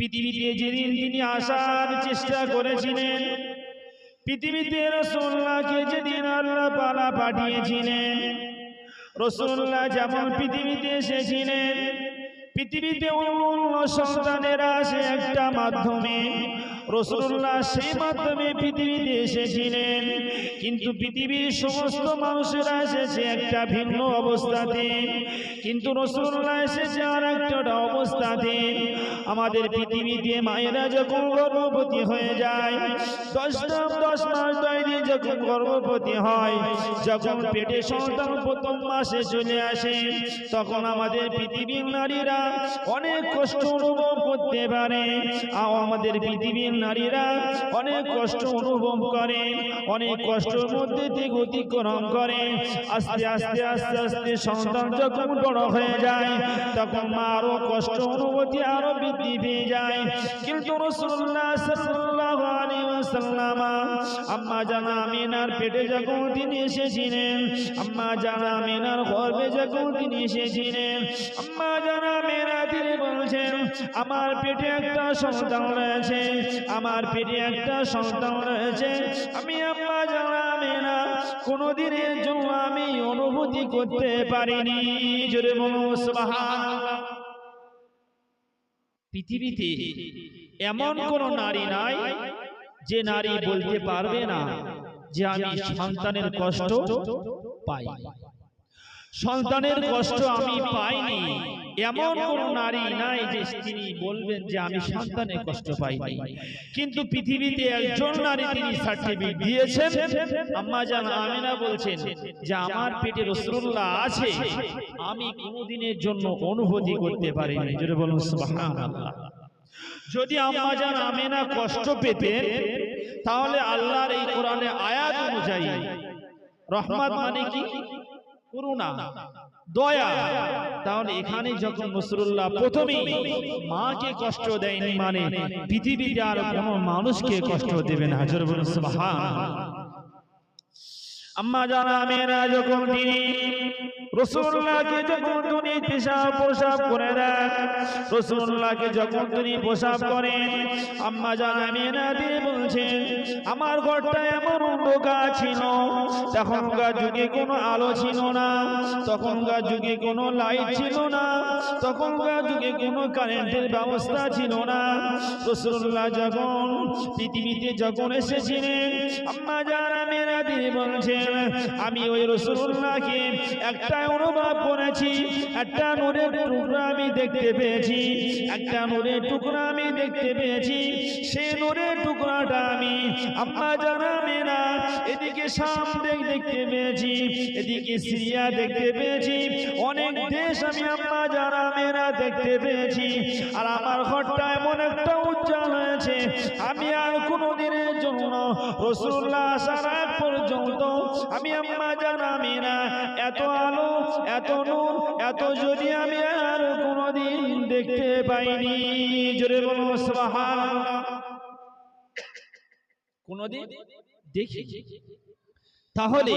পৃথিবীতে যেদিন তিনি আসার চেষ্টা করেছিলেন, পৃথিবীতে রসুল্লাহকে যেদিন আল্লাহ পালা পাঠিয়েছিলেন, রসুল্লাহ যেমন পৃথিবীতে এসেছিলেন, পৃথিবীতে অন্য সন্তানেরা সে একটা মাধ্যমে রসুল্লাহ সেই মাধ্যমে পৃথিবীতে এসেছিলেন। কিন্তু পৃথিবীর সমস্ত মানুষেরা এসেছে একটা ভিন্ন অবস্থাতে। কিন্তু রসুল্লাহ এসেছে আর একটা অবস্থাতে। আমাদের পৃথিবীতে মায়েরা যখন গর্ভবতী হয়ে যায় দশ মাস দশ মাস দিন যখন গর্ভবতী হয়, যখন পেটে সন্তান প্রথম মাসে চলে আসে, তখন আমাদের পৃথিবীর নারীরা অনেক কষ্ট অনুভব করতে পারে। আমাদের পৃথিবীর নারীরা অনেক কষ্ট অনুভব করে, অনেক কষ্টের মধ্যে থেকে অতিক্রম করে। আস্তে আস্তে আস্তে আস্তে সন্তান যখন বড় হয়ে যায়, তখন মা আরও কষ্ট অনুভূতি আরও বৃদ্ধি পেয়ে যায়। কিন্তু রসুল্লাহ আম্মা জানা পেটে যখন তিনি এসেছিলেন, আম্মা জানা গর্ভে যখন তিনি এসেছিলেন, আম্মা জানা তিনি বলছেন, আমার পেটে একটা সন্তান রয়েছে, আমার পেটে একটা সন্তান রয়েছে, আমি আম্মা জানা আমিনা কোনোদিনের জন্য আমি অনুভূতি করতে পারিনি। জোরে পৃথিবীতে এমন কোন নারী নাই যে নারী বলতে পারবে না যে আমি সন্তানের কষ্ট পাই। সন্তানের কষ্ট আমি পাইনি। এমন কোন নারী নাই যে তিনি বলবেন যে আমি সন্তানের কষ্ট পাইনি। কিন্তু পৃথিবীতে একজন নারী তিনি সার্টিফিকেট দিয়েছেন। আম্মা জান আমিনা বলছেন যে আমার পেটে রসুল্লাহ আছে। আমি কোনোদিনের জন্য অনুভূতি করতে পারিনি। যদি বলুন সুবহানাল্লাহ। যদি আম্মা জান আমিনা কষ্ট পেতেন তাহলে আল্লাহর এই কোরআনে আয়াত অনুযায়ী রহমত মানে কি? করুণা দয়া। তাহলে এখানে যখন নসরুল্লাহ প্রথমেই মাকে কষ্ট দেয়নি মানে পৃথিবীতে আর কোনো মানুষকে কষ্ট দেবে না। হাজর বলুন সুবহানাল্লাহ আম্মা জানা মেয়েরা যখন তিনি রসুল্লাহকে যখন তুমি পেশাব প্রসাব করে দেন, রসুল্লাহকে যখন তিনি প্রসাব করেন, আম্মা জানা মেয়েরা তিনি বলছেন, আমার ঘরটা এমন অন্ধকার ছিল, তখনকার যুগে কোনো আলো ছিল না, তখনকার যুগে কোনো লাইট ছিল না, তখনকার যুগে কোনো কারেন্টের ব্যবস্থা ছিল না। রসুল্লাহ যখন পৃথিবীতে যখন এসেছিলেন, আম্মা জানা মেয়েরা তিনি বলছেন আমি ওই রসুল্লাহকে একটা অনুভব করেছি, একটা নূরের টুকরা আমি দেখতে পেয়েছি, একটা নূরের টুকরা আমি দেখতে পেয়েছি। সেই নূরের টুকরাটা আমি আম্মা জানা মেয়েরা এদিকে শাম দেখতে পেয়েছি, এদিকে সিরিয়া দেখতে পেয়েছি। অনেক দেশ আমি আম্মা জানা মেয়েরা দেখতে পেয়েছি। আর আমার ঘরটা এমন একটা হয়েছে আমি আর কোনো দিনের জন্য রসুল্লাহ আগ পর্যন্ত আমি আম্মা জানা মেয়েরা এত আলো, এত নূর, এত যদি আমি আর কোনোদিন দেখতে পাইনি। জোরে বলো কোনদিন দেখি তাহলে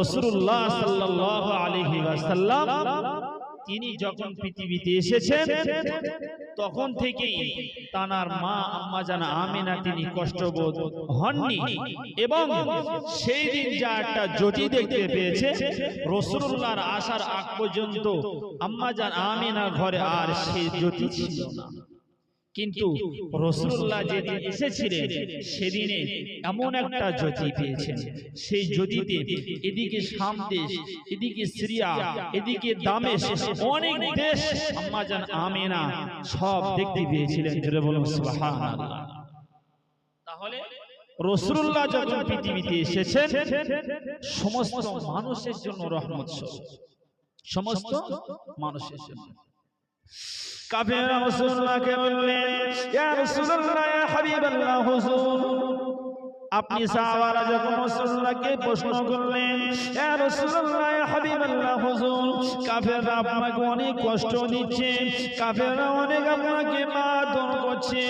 রসুল্লাহ সাল্লাল্লাহু আলাইহি ওয়াসাল্লাম তিনি যখন পৃথিবীতে এসেছেন তখন থেকেই তানার মা আম্মা জানা আমিনা তিনি কষ্টবোধ হননি। এবং সেই দিন যা একটা জটি দেখতে পেয়েছে রসুল্লাহর আসার আগ পর্যন্ত আম্মা জান আমিনার ঘরে আর সেই জটি ছিল না। কিন্তু রসুল্লাহ যেদিন এসেছিলেন সেদিনে এমন একটা জ্যোতি পেয়েছেন সেই জ্যোতিতে এদিকে শাম দেশ এদিকে সিরিয়া এদিকে দামেশ অনেক দেশ আম্মাজান আমেনা সব দেখতে পেয়েছিলেন। জোরে বলুন সুবহানাল্লাহ। তাহলে রসুল্লাহ যখন পৃথিবীতে এসেছেন সমস্ত মানুষের জন্য রহমত স্বরূপ। সমস্ত মানুষের জন্য। কাফেররা রাসূলুল্লাহকে বললেন ইয়া রাসূলুল্লাহ ইয়া হাবিবাল্লাহ হুজুর। আপনি সাহাবারা যখন রাসূলুল্লাহকে প্রশ্ন করলেন ইয়া রাসূলুল্লাহ ইয়া হাবিবাল্লাহ হুজুর কাফেররা আপনাকে অনেক কষ্ট দিচ্ছে কাফেররা অনেক আপনাকে মারধর করছে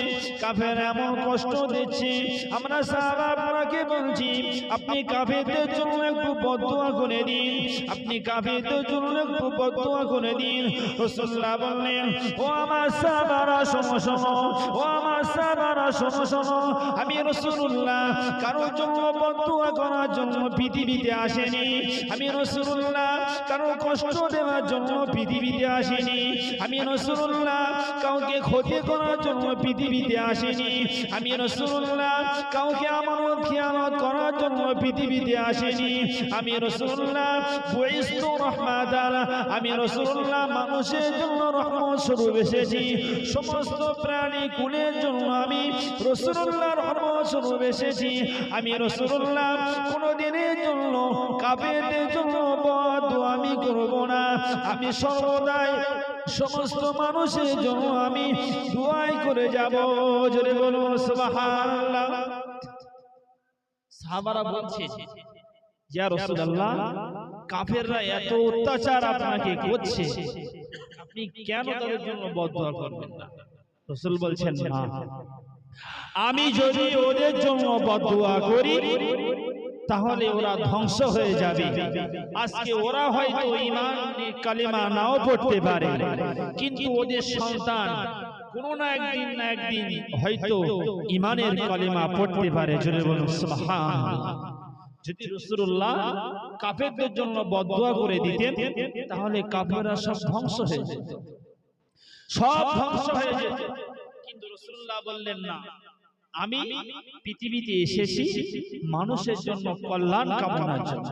কাফের এমন কষ্ট দিচ্ছে আমরা সাহাবা আপনাকে বলছি আপনি কাফেরদের জন্য একটু বদদোয়া করে দিন আপনি কাফেরদের জন্য একটু বদদোয়া করে দিন। রাসূলুল্লাহ বললেন ও আমার সাহাবারা শোনো শোনো ও আমার সাহাবারা শোনো শোনো আমি রাসূলুল্লাহ কারোর জন্য বদদোয়া করার জন্য পৃথিবীতে আসেনি। আমি রাসূলুল্লাহ কারও কষ্ট দেওয়ার জন্য পৃথিবীতে আসেনি। আমি রাসূলুল্লাহ কাউকে ক্ষতি করার জন্য পৃথিবীতে আসেনি। আমি রাসূলুল্লাহ কাউকে আমানত খেয়ানত করার জন্য পৃথিবীতে আসেনি। আমি রহমাতাল আমি রাসূলুল্লাহ মানুষের জন্য রহমত স্বরূপ এসেছি। সমস্ত প্রাণী কুলের জন্য আমি রাসূলুল্লাহ রহমত স্বরূপ এসেছি। আমি রাসূলুল্লাহ কোনো দিনের জন্য কাফেরদের জন্য বদ আমি করব না। আমি সর্বদাই সমস্ত মানুষের জন্য আমি দুয়াই করে যাব। জোরে বলুন সুবহানাল্লাহ। সাহাবারা বলছে ইয়া রাসূলুল্লাহ কাফেররা এত অত্যাচার আপনাকে করছে। আপনি কেন তাদের জন্য বদদোয়া করবেন না? রাসূল বলছেন না আমি যদি ওদের জন্য বদদোয়া করি, তাহলে ওরা ধ্বংস হয়ে যাবে। আজকে ওরা হয়তো ইমান কালিমা নাও পড়তে পারে, কিন্তু ওদের সন্তান হয়তো ইমানের পড়তে পারে। করে তাহলে কাফেররা সব ধ্বংস হয়ে যেত। সব ধ্বংস হয়ে যেত। কিন্তু রাসূলুল্লাহ বললেন না। আমি পৃথিবীতে এসেছি মানুষের জন্য কল্যাণ কামনার জন্য।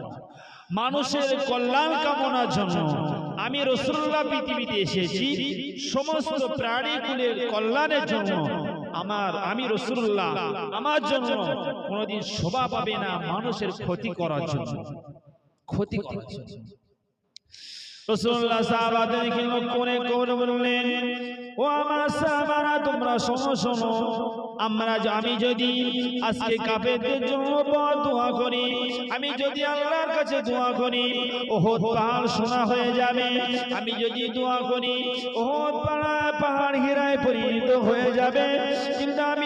মানুষের কল্যাণ কামনার জন্য আমি রসুল্লাহ পৃথিবীতে এসেছি। সমস্ত প্রাণীগুলির কল্যাণের জন্য আমার আমি রসুল্লাহ আমার জন্য কোনোদিন শোভা পাবে না মানুষের ক্ষতি করার জন্য। ক্ষতি করার জন্য। আমি যদি আজকে কাফেরদের জন্য দোয়া করি, আমি যদি আল্লাহর কাছে দোয়া করি, ওহদ পাহাড় সোনা হয়ে যাবে। আমি যদি দোয়া করি, ওহদ পাহাড় পাহাড় হীরায় পরিণত হয়ে যাবে। কিন্তু আমি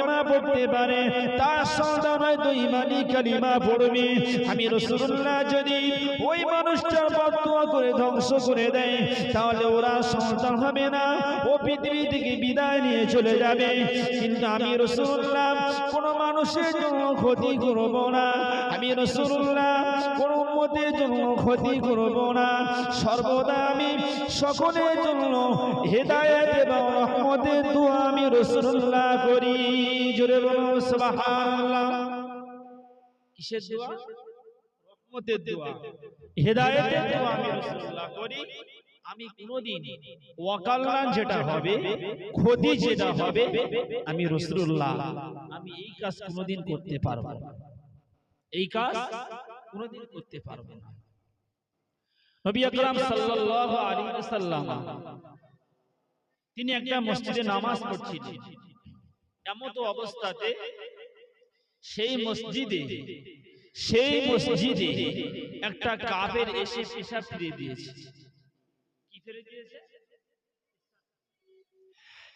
কালিমা পড়তে পারে তার সন্তান হয়তো ইমানি কালিমা পড়বে। আমি রসুল্লাহ যদি ওই বদুয়া করে ধ্বংস করে দেয়। তাহলে ওরা সন্তান হবে না। ও পৃথিবী থেকে বিদায় নিয়ে চলে যাবে। কিন্তু আমি রসুল্লাহ মানুষের জন্য ক্ষতি করব না। আমি রসুল্লাহ জন্য ক্ষতি করব না। সর্বদা আমি সকলের জন্য হেদায়েত এবং রহমতের দোয়া আমি রসুল্লাহ করি। জোরে বলুন, সুবহানাল্লাহ। কিসের দোয়া? রহমতের দোয়া। হেদায়েতের দোয়া আমি রাসূলুল্লাহ করি। আমি কোনদিন ওয়াকাল্লান যেটা হবে ক্ষতি যেটা হবে আমি রাসূলুল্লাহ। আমি এই কাজ কোনদিন করতে পারব না। এই কাজ কোনদিন করতে পারব না। নবী আকরাম সাল্লাল্লাহু আলাইহি ওয়াসাল্লাম তিনি একটা মসজিদে নামাজ পড়ছিলেন। এমত অবস্থাতে সেই মসজিদে সেই মসজিদে একটা কাপের এসে পেশাব ফিরে দিয়েছে। কি ফিরে দিয়েছে?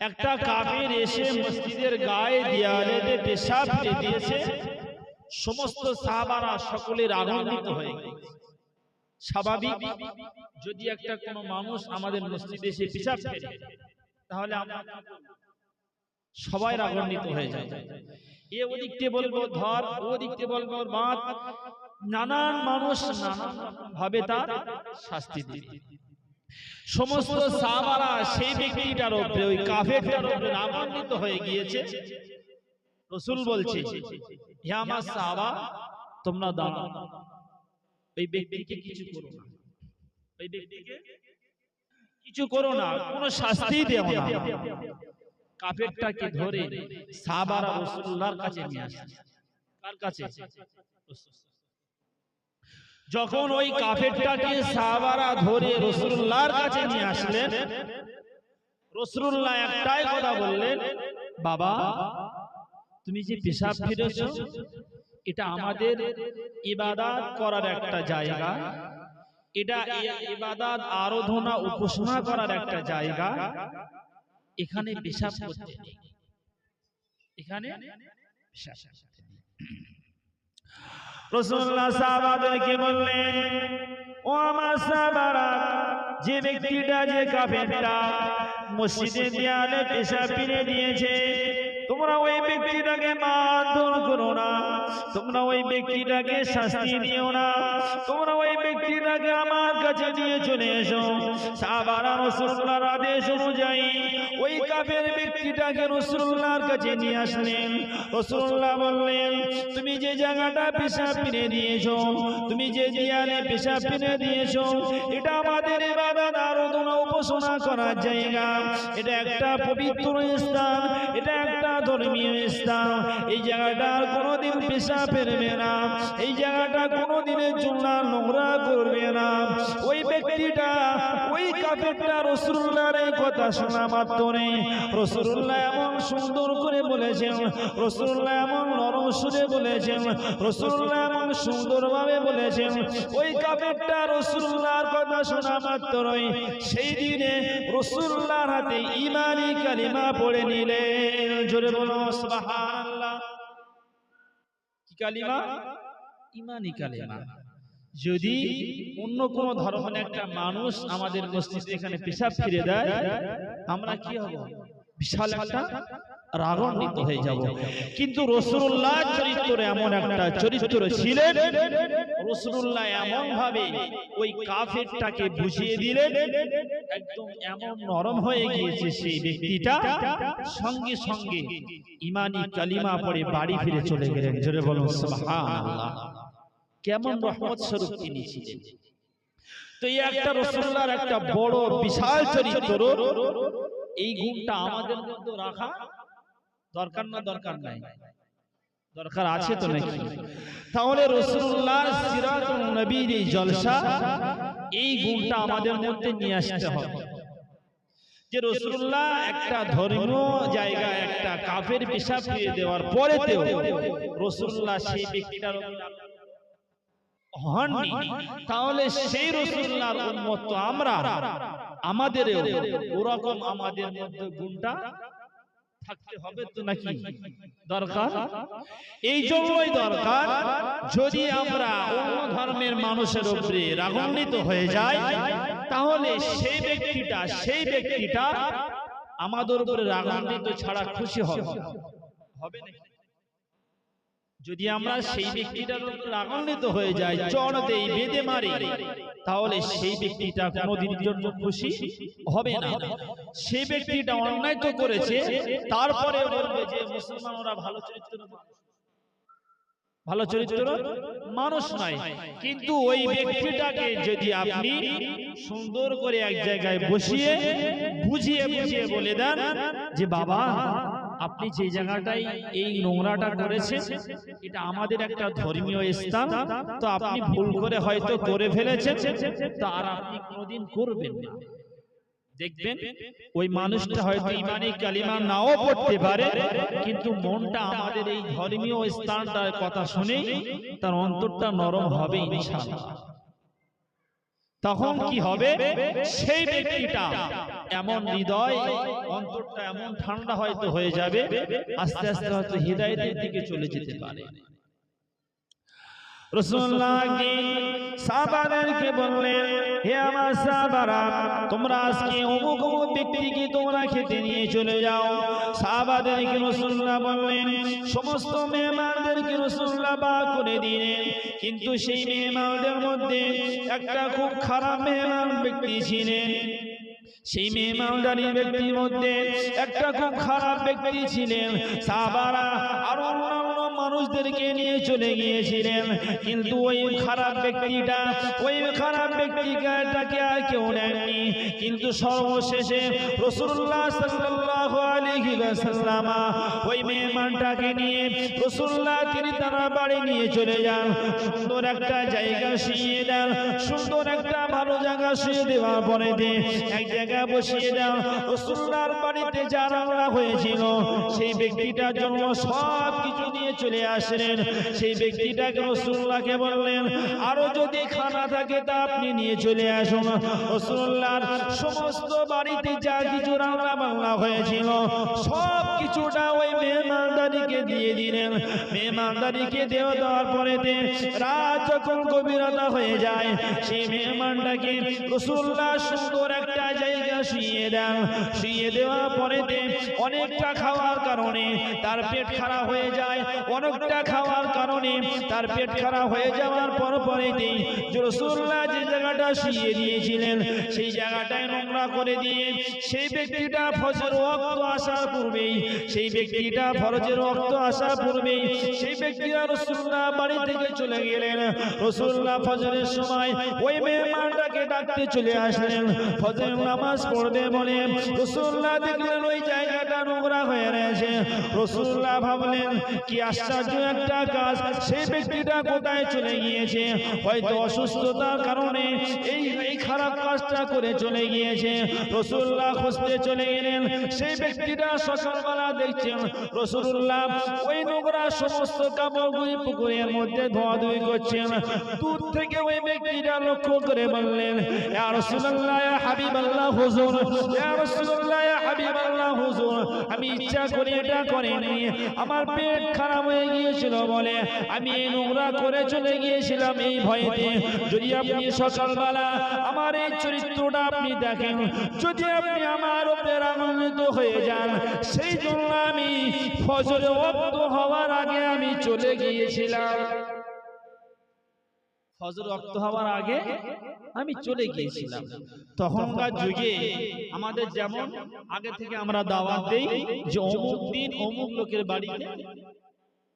একটা কাপের এসে মসজিদের গায়ে দেয়ালেতে পেশাব ফিরে দিয়েছে। সমস্ত সাহাবারা সকলের আনন্দিত হয়ে স্বাভাবিক যদি একটা কোনো মানুষ আমাদের মসজিদে এসে পেশাব ফেলে তাহলে আমরা সবাই রাগান্বিত হয়ে যায়। এ ওদিকতে বলব, ধর, ও দিকতে বলব বাদ নানান মানুষ নানান ভাবে তার শাস্তি দিবে সমস্ত সাহাবারা সেই ব্যক্তিটার উপরে, ওই কাফেরটার উপরে রাগান্বিত হয়ে গিয়েছে। রসুল বলছে হে আমার সাহাবা তোমরা দাঁড়াও। ওই ব্যক্তিকে কিছু করো না। ওই ব্যক্তিকে কিছু করো না, কোনো শাস্তি দেও না। কাফেরটাকে ধরে সাহাবারা রাসূলুল্লাহর কাছে নিয়ে আসে। কার কাছে? যখন ওই কাফেরটাকে সাহাবারা ধরে রাসূলুল্লাহর কাছে নিয়ে আসলেন রাসূলুল্লাহ একটাই কথা বললেন বাবা তুমি যে পেশাব ফিরেছো এটা আমাদের ইবাদত করার একটা জায়গা এটা ইবাদত আরাধনা উপাসনা করার একটা জায়গা এখানে পেশাব করতে নেই। এখানে পেশাব করতে নেই। রাসূলুল্লাহ সাহাবাদেরকে বললেন ও আমার সাহাবারা যে ব্যক্তিটা যে কাফেরটা মসজিদে দেয়ালে পেশাব পিনে দিয়েছে তোমরা ওই ব্যক্তিটাকে মারধর করো না। তোমরা ওই ব্যক্তিটাকে শাস্তি দিও না। তোমরা ওই ব্যক্তিটাকে আমার কাছে নিয়ে চলে এসো। সাহাবারা রাসূলুল্লাহর আদেশ অনুযায়ী ওই কাফের ব্যক্তিটাকে রাসূলুল্লাহর কাছে নিয়ে আসলেন। রাসূলুল্লাহ বললেন, তুমি যে জায়গাটা পেশাব ফিরে দিয়েছ, তুমি যে দেয়ালে পেশাব ফিরে দিয়েছ, এটা আমাদের ইবাদত আরাধনা উপাসনা করার জায়গা। এটা একটা পবিত্র স্থান, এটা একটা ধর্মীয় স্থান এই জায়গাটা কোনোদিন পেশা ফেরবে না। এই জায়গাটা কোনোদিনের জন্য নোংরা করবে না। ওই ব্যক্তিটা, ওই কাপেরটা রসুল্লার কথা শোনা মাত্রে রসুল্লাহ এমন সুন্দর করে বলেছেন, রসুল্লাহ এমন নরম সুরে বলেছেন, রসুল্লাহ এমন সুন্দরভাবে বলেছেন, ওই কাফেরটা রসুল্লাহর কথা শোনা মাত্রই সেই দিনে রসুল্লাহর হাতে ইমানি কালিমা পড়ে নিলেন। জোরে বলো সুবহানাল্লাহ। কি কালিমা? ইমানি কালিমা। যদি অন্য কোন ধর্মের একটা মানুষ আমাদের মসজিদে এখানে পেশাব ফিরে দেয়, আমরা কি হব? বিশাল একটা রাগান্বিত হয়ে যাব। কিন্তু রসুল্লাহ চরিত্র এমন একটা চরিত্র ছিলেন রসুল্লাহ এমন ভাবে ওই কাফেরটাকে বুঝিয়ে দিলেন একদম এমন নরম হয়ে গিয়েছে সেই ব্যক্তিটা সঙ্গে সঙ্গে ইমানি কালিমা পড়ে বাড়ি ফিরে চলে গেলেন। জোরে বলুন সুবহানাল্লাহ। কেমন রহমত স্বরূপ তিনি ছিলেন। তো এই একটা রসুল্লাহর একটা বড় বিশাল চরিত্র এই গুণটা আমাদের মধ্যে রাখা দরকার না দরকার নাই। দরকার আছে তো নাকি? তাহলে রসুল্লাহর সিরাতুন নবীর এই জলসা এই গুণটা আমাদের মধ্যে নিয়ে আসতে হবে। যে রসুল্লাহ একটা ধর্মীয় জায়গায় একটা কাফের পেশাব দেওয়ার পরেতেও রসুল্লাহ সেই ব্যক্তিটার হননি। তাহলে সেই রসুল্লাহর আমরা। আমাদের ওরকম আমাদের মধ্যে গুণটা থাকতে হবে তো নাকি? দরকার? এই জন্যই দরকার যদি আমরা অন্য ধর্মের মানুষের উপরে রাগান্বিত হয়ে যাই তাহলে সেই ব্যক্তিটা সেই ব্যক্তিটা আমাদের উপরে রাগান্বিত ছাড়া খুশি হবে। হবে নাকি? যদি আমরা সেই ব্যক্তিটার রাগান্বিত হয়ে যাই চড় দেই বেঁধে মারি তাহলে সেই ব্যক্তিটা কোনোদিনের জন্য খুশি হবে না। সেই ব্যক্তিটা অন্যায় তো করেছে তারপরে বলবে যে মুসলমান ওরা ভালো চরিত্র ভালো চরিত্র মানুষ নয় কিন্তু ওই ব্যক্তিটাকে যদি আপনি সুন্দর করে এক জায়গায় বসিয়ে বুঝিয়ে বুঝিয়ে বলে দেন যে বাবা আপনি যে জায়গাটায় এই নোংরাটা করেছেন এটা আমাদের একটা ধর্মীয় স্থান তো আপনি ভুল করে হয়তো করে ফেলেছেন তো আর আপনি কোনোদিন করবেন না। দেখবেন ওই মানুষটা হয়তো ইমানি কালিমা নাও পড়তে পারে কিন্তু মনটা আমাদের এই ধর্মীয় স্থানটার কথা শুনেই তার অন্তরটা নরম হবে ইনশাআল্লাহ। তখন কি হবে? সেই ব্যক্তিটা। এমন হৃদয় অন্তরটা এমন ঠান্ডা হয়তো হয়ে যাবে। আস্তে আস্তে হয়তো হৃদয়ের দিকে চলে যেতে পারে। বললেন, হে আমার তোমরা আজকে তোমরা খেতে নিয়ে চলে যাও। বললেন, সমস্ত বা করে কিন্তু সেই মেহমানদের মধ্যে একটা খুব খারাপ মেহমান ব্যক্তি ছিলেন। সেই মেহমানদারি ব্যক্তির মধ্যে একটা খুব খারাপ ব্যক্তি ছিলেন। সাহাবারা আর অন্যান্য মানুষদেরকে নিয়ে চলে গিয়েছিলেন। কিন্তু ওই খারাপ ব্যক্তিটা, ওই খারাপ ব্যক্তিটাকে আর কেউ নেননি। কিন্তু সর্বশেষে রসুল্লাহ ওই মেহমানটাকে নিয়ে রসুল্লাহ তিনি তার বাড়ি নিয়ে চলে যান। সুন্দর একটা জায়গা শুয়ে দেন, সুন্দর একটা ভালো জায়গা শুয়ে দেওয়ার পরে এক জায়গায় বসিয়ে দেন রসুল্লাহর বাড়িতে যা রান্না হয়েছিল, সেই ব্যক্তিটার জন্য সব কিছু নিয়ে চলে আসলেন সেই ব্যক্তিটাকে রসুল্লাহকে বললেন, আরও যদি খানা থাকে তা আপনি নিয়ে চলে আসুন। রসুল্লাহর সমস্ত বাড়িতে যা কিছু রান্না বান্না হয়েছিল, সব কিছুটা ওই মেহমানদারিকে দিয়ে দিলেন। মেহমানদারিকে দেওয়া দেওয়ার পরে রাত যখন গভীরতা হয়ে যায়, সেই মেহমানটাকে রসুল্লাহ সুন্দর একটা জায়গা শুয়ে দেন। শুয়ে দেওয়ার পরেতে অনেকটা খাওয়ার কারণে তার পেট খারাপ হয়ে যায়। অনেকটা খাওয়ার কারণে তার পেট খারাপ হয়ে যাওয়ার পর পরেতে রসুল্লাহ যে জায়গাটা শুয়ে দিয়েছিলেন, সেই জায়গাটায় নোংরা করে দিয়ে সেই ব্যক্তিটা ফজর রক্ত আসার পূর্বেই, সেই ব্যক্তিটা ফরজের রক্ত আসার পূর্বেই সেই ব্যক্তিরা রসুল্লাহ বাড়ি থেকে চলে গেলেন। রসুল্লাহ ফজরের সময় ওই মেহমানটাকে ডাকতে চলে আসলেন। ফজর নামাজ পড়বে বলে রসুল্লাহ দেখলেন ওই জায়গাটা নোংরা হয়ে রয়েছে। রসুল্লাহ ভাবলেন, কি আশ্চর্য একটা কাজ। সেই ব্যক্তিটা কোথায় চলে গিয়েছে? হয়তো অসুস্থতার কারণে এই এই খারাপ কাজটা করে চলে গিয়েছে। রসুল্লাহ খুঁজতে চলে গেলেন। সেই ব্যক্তিটা সকালবেলা দেখছেন রসুল্লাহ ওই নোংরা সমস্ত কাপড়গুলি পুকুরের মধ্যে ধোয়াধুয়ি করছেন। দূর থেকে ওই ব্যক্তিটা লক্ষ্য করে বললেন হাবিবাল্লাহ, হুজুর হাবিবাল্লাহ হুজুর, আমি ইচ্ছা করে এটা করিনি। আমার পেট খারাপ হয়ে গিয়েছিল বলে আমি এই নোংরা করে চলে গিয়েছিলাম এই ভয়েতে। যদি আপনি সকালবেলা আমার এই চরিত্রটা আপনি দেখেন, যদি আপনি আমার উপরে আনন্দিত হয়ে যান, সেই জন্য আমি ফজরে অক্ত হওয়ার আগে আমি চলে গিয়েছিলাম। ফজর রক্ত হওয়ার আগে আমি চলে গিয়েছিলাম। তখনকার যুগে আমাদের যেমন আগে থেকে আমরা দাওয়াত দেই যে অমুক দিন অমুক লোকের বাড়িতে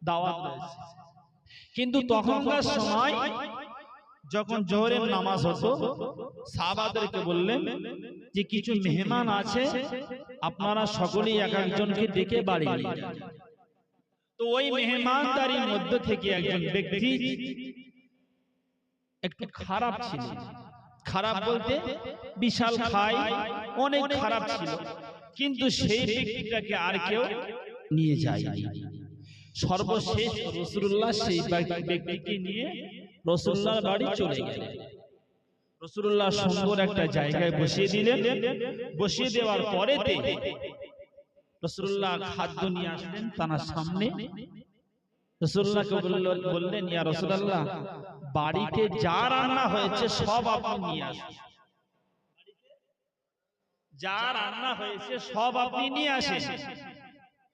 দাওয়াত রয়েছে। কিন্তু তখনকার সময় যখন জোহরের নামাজ হতো সাহাবাদেরকে বললেন যে কিছু মেহমান আছে আপনারা সকলেই এক একজনকে ডেকে বাড়ি তো ওই মেহমানদারির মধ্য থেকে একজন ব্যক্তি একটু খারাপ ছিল খারাপ বলতে বিশাল খাই অনেক খারাপ ছিল। কিন্তু সেই ব্যক্তিটাকে আর কেউ নিয়ে যায়নি। সর্বশেষ রসুল্লাহ সেই ব্যক্তিকে নিয়ে রসুল্লাহর বাড়ি চলে গেলেন। রসুল্লাহ সুন্দর একটা জায়গায় বসিয়ে দিলেন। বসিয়ে দেওয়ার পরেতে রসুল্লাহ খাদ্য নিয়ে আসলেন তার সামনে। রসুল্লাহকে বললেন ইয়া রসুল্লাহ বাড়িতে যা রান্না হয়েছে সব আপনি নিয়ে আসুন। যা রান্না হয়েছে সব আপনি নিয়ে আসেন।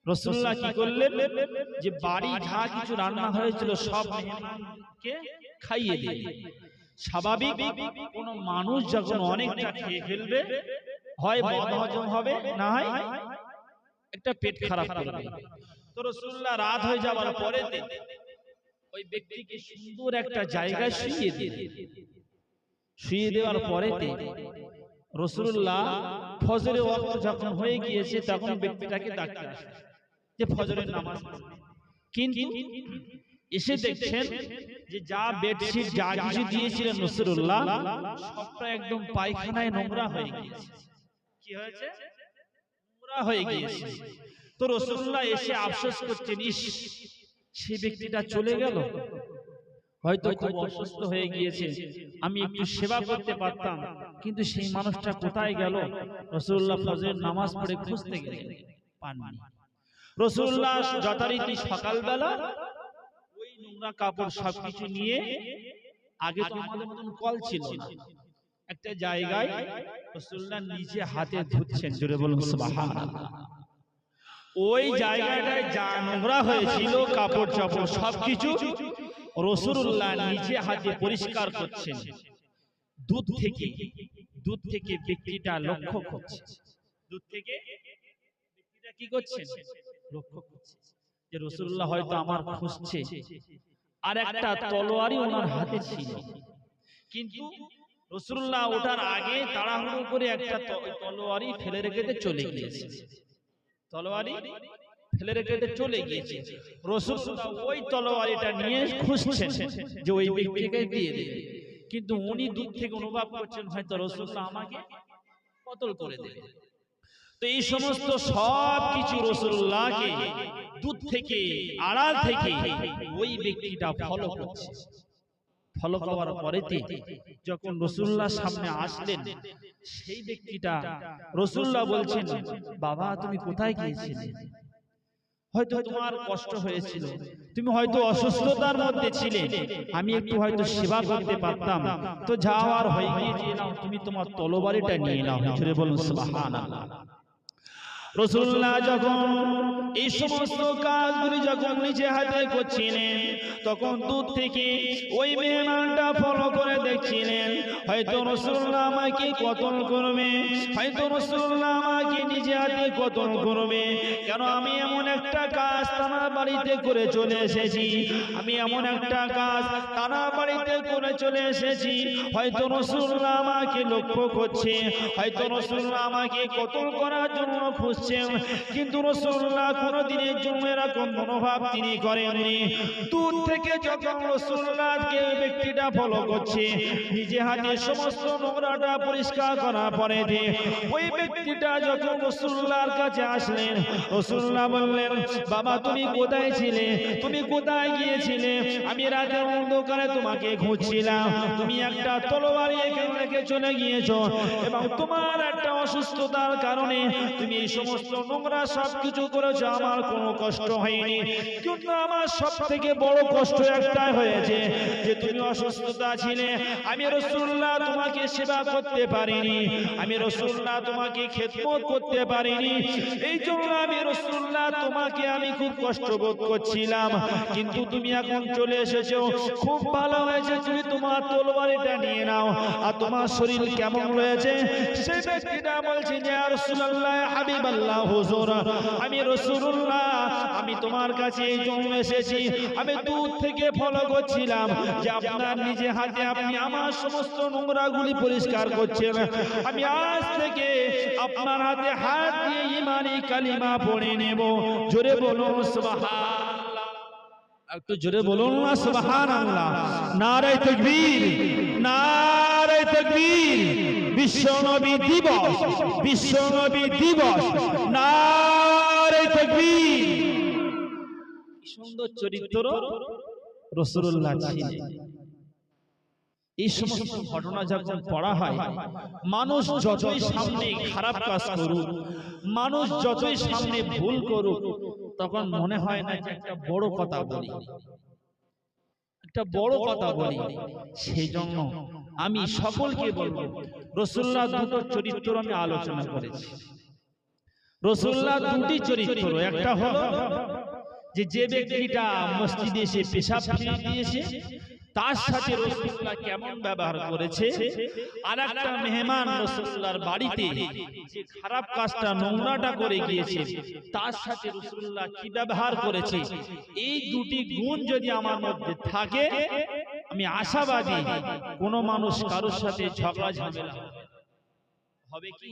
রসুল্লাহ কি করলেন? যে বাড়ি যা কিছু রান্না হয়েছিল সব মেহমানকে খাইয়ে দিলেন স্বাভাবিক কোন মানুষ যখন অনেকটা খেয়ে ফেলবে হয় বদহজম হবে না হয় একটা পেট খারাপ করবে। তো রসুল্লাহ রাত হয়ে যাওয়ার পরে ওই ব্যক্তিকে সুন্দর একটা জায়গায় শুয়ে দিলেন। শুয়ে দেওয়ার পরেতে রসুল্লাহ ফজরের ওয়াক্ত যখন হয়ে গিয়েছে তখন ব্যক্তিটাকে ডাকতে আসে যে ফজরের নামাজ কিন্তু এসে দেখছেন যে যা বেডশিট যা কিছু দিয়েছিলেন নসরুল্লাহ সবটা একদম পায়খানায় নোংরা হয়ে গিয়েছে। কি হয়েছে? নোংরা হয়ে গিয়েছে। তো রসুল্লাহ এসে আফসোস করছেন ইস সেই ব্যক্তিটা চলে গেল। হয়তো খুব অসুস্থ হয়ে গিয়েছে। আমি একটু সেবা করতে পারতাম কিন্তু সেই মানুষটা কোথায় গেল? রসুল্লাহ ফজরের নামাজ পড়ে খুঁজতে গেলেন। পাননি। রসুল্লাহ যথারীতি সকালবেলা ওই নোংরা কাপড় সবকিছু নিয়ে আগে তো আমাদের মতন কল ছিল না। একটা জায়গায় রসুল্লাহ নিজে হাতে ধুচ্ছেন জোরে বলুন সুবহানাল্লাহ। ওই জায়গাটায় যা নোংরা হয়েছিল কাপড় চাপড় সবকিছু রসুল্লাহ নিজে হাতে পরিষ্কার করছেন। দুধ থেকে দুধ থেকে ব্যক্তিটা লক্ষ্য করছে। দূর থেকে ব্যক্তিটা কি করছে? লক্ষ্য করছে যে রসুল্লাহ হয়তো আমার খুঁজছে। আর একটা তলোয়ারই ওনার হাতে ছিল। কিন্তু রসুল্লাহ ওঠার আগে তাড়াহুড়ো করে একটা তলোয়ারই ফেলে রেখে চলে গিয়েছে। তলোয়ারি ফেলে রেখে চলে গিয়েছে। রসুল্লাহ ওই তলোয়ারিটা নিয়ে খুঁজছেন যে ওই ব্যক্তিকে দিয়ে দেবে। কিন্তু উনি দূর থেকে অনুভব করছেন, হয়তো রসুল্লাহ আমাকে কতল করে দেবে। তো এই সমস্ত সব কিছু রসুল্লাহকে দূর থেকে, আড়াল থেকে ওই ব্যক্তিটা ফলো করছে। ফলো করার পরেতে যখন রসুল্লাহ সামনে আসলেন, সেই ব্যক্তিটা রসুল্লাহ বলছেন, বাবা, তুমি কোথায় গিয়েছিলে? হয়তো তোমার কষ্ট হয়েছিল। তুমি হয়তো অসুস্থতার মধ্যে ছিলে। আমি একটু হয়তো সেবা করতে পারতাম। তো যাওয়ার হয়ে গিয়েছে নাও। তুমি তোমার তলবারিটা নিয়ে নাও। বলুন, সুবহানাল্লাহ। রসুল্লাহ যখন এই সমস্ত কাজগুলি যখন নিজে হাতে করছিলেন, তখন দূর থেকে ওই মেহমানটা ফলো করে দেখছিলেন, হয়তো রসুল্লাহ আমাকে কতল করবে? হয়তো রসুল্লাহ আমাকে নিজে হাতে কতল করবে? কেন আমি এমন একটা কাজ তার বাড়িতে করে চলে এসেছি? আমি এমন একটা কাজ তার বাড়িতে করে চলে এসেছি। হয়তো রসুল্লাহ আমাকে লক্ষ্য করছে, হয়তো রসুল্লাহ আমাকে কতল করার জন্য খুঁজছেন কিন্তু রসুল্লাহ কোনো দিনের জন্য এরকম মনোভাব তিনি করেননি। দূর থেকে যখন রসুল্লাহকে ব্যক্তিটা ফলো করছে, নিজে হাতে সমস্ত নোংরাটা পরিষ্কার করার পরে যে ওই ব্যক্তিটা যখন রসুল্লাহর কাছে আসলেন, রসুল্লাহ বললেন, বাবা, তুমি কোথায় ছিলে? তুমি কোথায় গিয়েছিলে? আমি রাতের অন্ধকারে তোমাকে খুঁজছিলাম। তুমি একটা তলোয়ারি এখানে রেখে চলে গিয়েছো এবং তোমার একটা অসুস্থতার কারণে তুমি এই সমস্ত নোংরা সব করেছ, আমার কোনো কষ্ট হয়নি। কিন্তু আমার সব থেকে বড় কষ্ট একটাই হয়েছে যে তুমি অসুস্থতা ছিলে। আমি রসুল্লাহ তোমাকে সেবা করতে পারিনি। আমি রসুল্লাহ তোমাকে করতে পারিনি। এই জন্য আমি রসুল্লাহ তোমাকে আমি খুব কষ্ট বোধ করছিলাম। কিন্তু তুমি এখন চলে এসেছ। খুব ভালো হয়েছে, তুমি তোমার তলবারিটা নিয়ে নাও। আর তোমার শরীর কেমন রয়েছে? সেই ব্যক্তিটা বলছে যে রসুল্লাহ হাবিব আল্লাহ হুজুর, আমি রসুল্লাহ আমি তোমার কাছে এই জন্য এসেছি। আমি দূর থেকে ফলো করছিলাম যে আপনার নিজে হাতে আপনি আমার সমস্ত নোংরাগুলি পরিষ্কার করছেন। আমি আজ থেকে আপনার হাতে হাত দিয়ে ইমানি কালিমা পড়ে নেব। জোরে বলুন একটু জোরে বলুন না, সুবহানাল্লাহ। নারে তাকবীর নারে তাকবীর। বিশ্ব নবী দিবস বিশ্ব নবী দিবস। নারে তাকবীর। সুন্দর চরিত্র, রাসূলুল্লাহ ছিলেন। এই সমস্ত ঘটনা যখন পড়া হয়, মানুষ যতই সামনে খারাপ কাজ করুক, মানুষ যতই সামনে ভুল করুক, তখন মনে হয় না যে একটা বড় কথা বলি। একটা বড় কথা বলি। সেই জন্য আমি সকলকে বলব রসুল্লাহ দুটো চরিত্র আমি আলোচনা করেছি। রসুল্লাহ দুটি চরিত্র একটা হলো যে যে ব্যক্তিটা মসজিদে এসে পেশাব দিয়েছে তার সাথে রসুল্লাহ কেমন ব্যবহার করেছে? আর একটা মেহমান রসুল্লাহর বাড়িতে যে খারাপ কাজটা নোংরাটা করে গিয়েছে তার সাথে রসুল্লাহ কি ব্যবহার করেছে? এই দুটি গুণ যদি আমার মধ্যে থাকে আমি আশাবাদী কোন মানুষ কারোর সাথে ঝগড়া ঝামেলা হবে কি?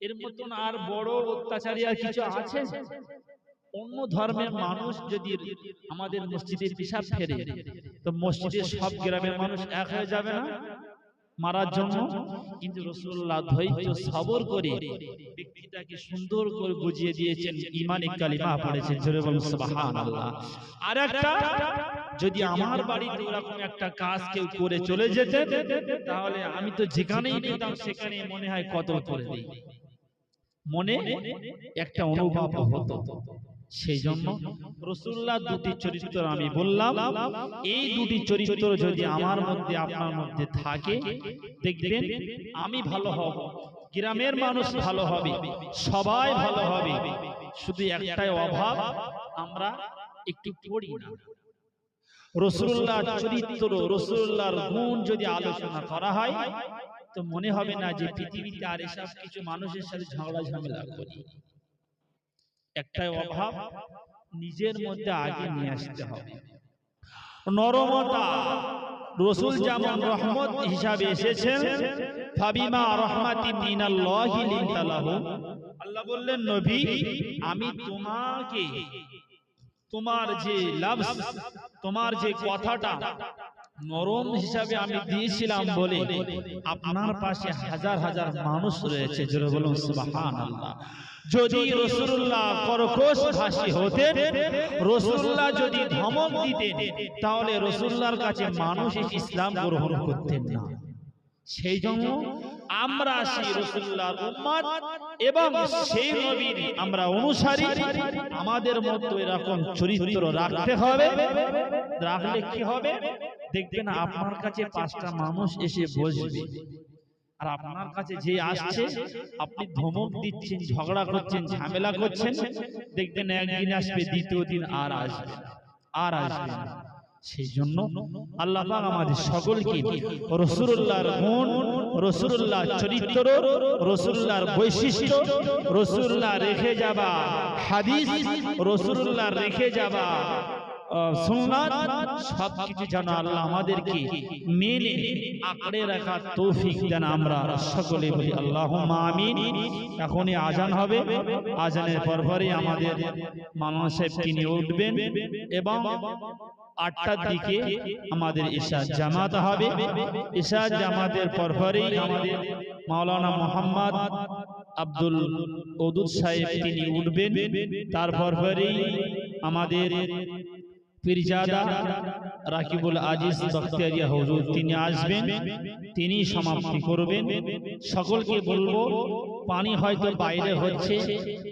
এর মতন আর বড় অত্যাচারী আর কিছু আছে? অন্য ধর্মের মানুষ যদি আমাদের মসজিদে পিসাব ফেরে, তো মসজিদের সব গ্রামের মানুষ এক হয়ে যাবে না? মারার জন্য? কিন্তু রসুল্লাহ ধৈর্য সবর করে ব্যক্তিটাকে সুন্দর করে বুঝিয়ে দিয়েছেন ইমানে কালিমা পড়েছেন। আর একটা যদি আমার বাড়িতে এরকম একটা কাজ কেউ করে চলে যেতেন তাহলে আমি তো যেখানেই নিতাম সেখানে মনে হয় কত করে দিই। মনে একটা অনুভব হতো। সেই জন্য রসুল্লাহ দুটি চরিত্র আমি বললাম। এই দুটি চরিত্র যদি আমার মধ্যে, আপনার মধ্যে থাকে, দেখবেন আমি ভালো হব, গ্রামের মানুষ ভালো হবে, সবাই ভালো হবে। শুধু একটাই অভাব, আমরা একটু পড়ি না। রসুল্লাহ চরিত্র, রসুল্লাহর গুণ যদি আলোচনা করা হয়, তো মনে হবে না যে পৃথিবীতে আর এসব কিছু মানুষের সাথে ঝগড়া ঝামেলা করি। একটাই অভাব নিজের মধ্যে আগে নিয়ে আসতে হবে। নরমতা রসুল যেমন রহমত হিসাবে এসেছেন ফাবিমা রহমাতি মিনাল্লাহি লিনতা আল্লাহ বললেন নবী আমি তোমাকে তোমার যে লাভ তোমার যে কথাটা নরম হিসাবে আমি দিয়েছিলাম বলে আপনার পাশে হাজার হাজার মানুষ রয়েছে জোরে বলুন সুবহানাল্লাহ। যদি রসুল্লাহ কর্কশ ভাষী হতেন রসুল্লাহ যদি ধমক দিতেন তাহলে রসুল্লাহর কাছে মানুষ ইসলাম গ্রহণ করতেন না। সেই জন্য আমরা সেই রসুল্লাহর উম্মত এবং সেই নবীর আমরা অনুসারী। আমাদের মধ্যে এরকম চরিত্র রাখতে হবে। রাখলে কি হবে? দেখবেন আপনার কাছে পাঁচটা মানুষ এসে বসবে। আর আপনার কাছে যে আসছে আপনি ধমক দিচ্ছেন ঝগড়া করছেন ঝামেলা করছেন দেখবেন একদিন আসবে দ্বিতীয় দিন আর আসবে আর আসবে সেই জন্য আল্লাহ আমাদের সকলকে রসুল্লাহর গুণ রসুল্লাহ চরিত্র রসুল্লাহর বৈশিষ্ট্য রসুল্লাহ রেখে যাবা। হাদিস রসুল্লাহ রেখে যাবা। আমাদেরকে মেনে আঁকড়ে তৌফিক আমরা। আল্লাহ এখনই আজান হবে। আজানের পরপরই আমাদের মামা সাহেব তিনি উঠবেন এবং আটটার দিকে আমাদের ঈশা জামাত হবে। ঈশা জামাতের পরপরই আমাদের মাওলানা মোহাম্মদ আব্দুল ওদুদ সাহেব তিনি উঠবেন। তার পরপরই আমাদের পীরজাদা রাকিবুল আজিজ বখতিয়ারিয়া হুজুর তিনি আসবেন তিনি সমাপ্তি করবেন সকলকে বলব পানি হয়তো বাইরে হচ্ছে